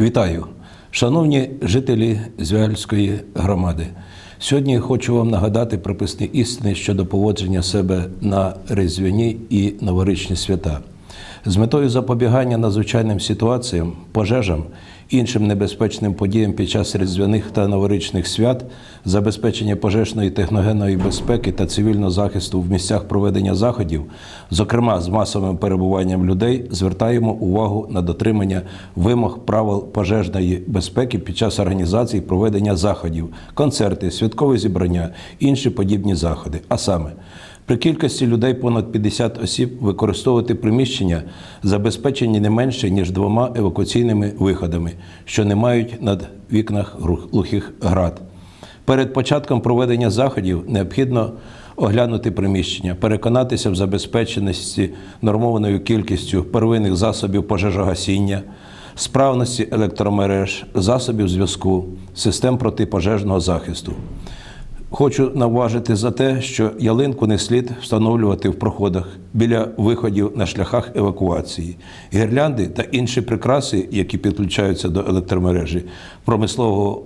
Вітаю, шановні жителі Звяльської громади. Сьогодні хочу вам нагадати прописні істини щодо поводження себе на Різдвяні і новорічні свята. З метою запобігання надзвичайним ситуаціям, пожежам, іншим небезпечним подіям під час різдвяних та новорічних свят, забезпечення пожежної техногенної безпеки та цивільного захисту в місцях проведення заходів, зокрема з масовим перебуванням людей, звертаємо увагу на дотримання вимог правил пожежної безпеки під час організації проведення заходів, концерти, святкові зібрання, інші подібні заходи. А саме при кількості людей понад 50 осіб використовувати приміщення, забезпечені не менше ніж двома евакуаційними виходами, що не мають над вікнах глухих град. Перед початком проведення заходів необхідно оглянути приміщення, переконатися в забезпеченості нормованою кількістю первинних засобів пожежогасіння, справності електромереж, засобів зв'язку, систем протипожежного захисту. Хочу наважити за те, що ялинку не слід встановлювати в проходах біля виходів на шляхах евакуації. Гірлянди та інші прикраси, які підключаються до електромережі промислового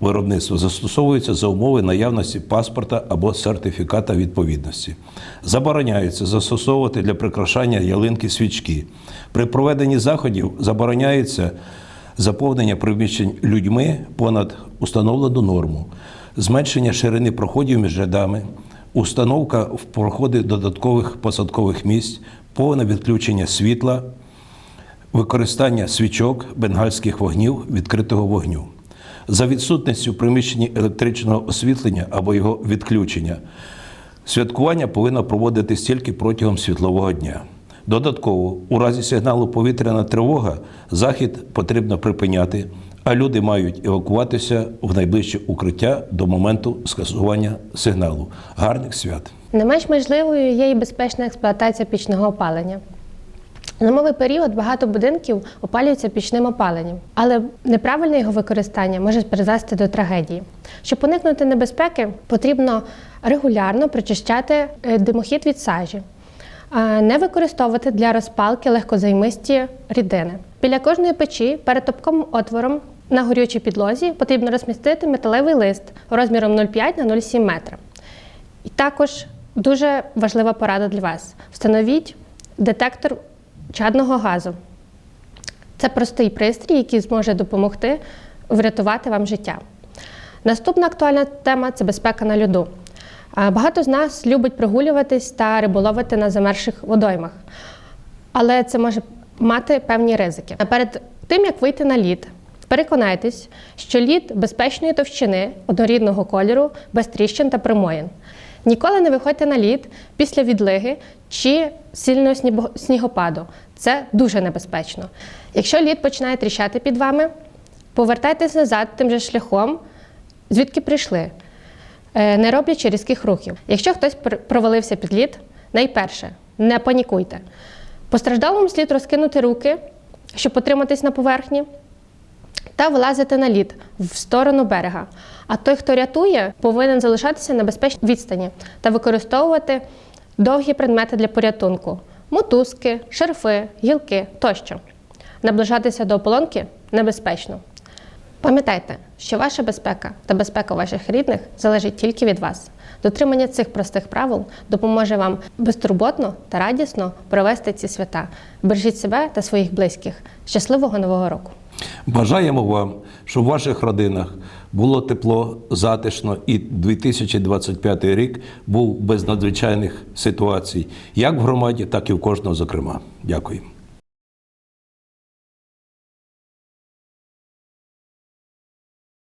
виробництва, застосовуються за умови наявності паспорта або сертифіката відповідності. Забороняється застосовувати для прикрашання ялинки свічки. При проведенні заходів забороняється заповнення приміщень людьми понад установлену норму зменшення ширини проходів між рядами, установка в проходи додаткових посадкових місць, повне відключення світла, використання свічок, бенгальських вогнів, відкритого вогню. За відсутністю в приміщенні електричного освітлення або його відключення, святкування повинно проводитись тільки протягом світлового дня. Додатково, у разі сигналу повітряна тривога, захід потрібно припиняти, а люди мають евакуватися в найближче укриття до моменту скасування сигналу. Гарних свят! Не менш можливою є і безпечна експлуатація пічного опалення. Зимовий період багато будинків опалюються пічним опаленням, але неправильне його використання може призвести до трагедії. Щоб уникнути небезпеки, потрібно регулярно прочищати е, димохід від сажі, не використовувати для розпалки легкозаймисті рідини. Біля кожної печі перед топком отвором на горючій підлозі потрібно розмістити металевий лист розміром 0,5 на 0,7 метра. І також дуже важлива порада для вас: встановіть детектор чадного газу. Це простий пристрій, який зможе допомогти врятувати вам життя. Наступна актуальна тема це безпека на льоду. Багато з нас любить прогулюватись та риболовити на замерзших водоймах, але це може мати певні ризики. Перед тим як вийти на лід, переконайтесь, що лід безпечної товщини однорідного кольору, без тріщин та примоїн. Ніколи не виходьте на лід після відлиги чи сильного снігопаду. Це дуже небезпечно. Якщо лід починає тріщати під вами, повертайтесь назад тим же шляхом, звідки прийшли, е, не роблячи різких рухів. Якщо хтось провалився під лід, найперше не панікуйте. Постраждалому слід розкинути руки, щоб потриматись на поверхні, та вилазити на лід в сторону берега. А той, хто рятує, повинен залишатися на безпечній відстані та використовувати довгі предмети для порятунку: мотузки, шарфи, гілки тощо. Наближатися до ополонки небезпечно. Пам'ятайте, що ваша безпека та безпека ваших рідних залежить тільки від вас. Дотримання цих простих правил допоможе вам безтурботно та радісно провести ці свята. Бережіть себе та своїх близьких. Щасливого нового року! Бажаємо вам, щоб в ваших родинах було тепло, затишно і 2025 рік був без надзвичайних ситуацій, як в громаді, так і в кожного зокрема. Дякую.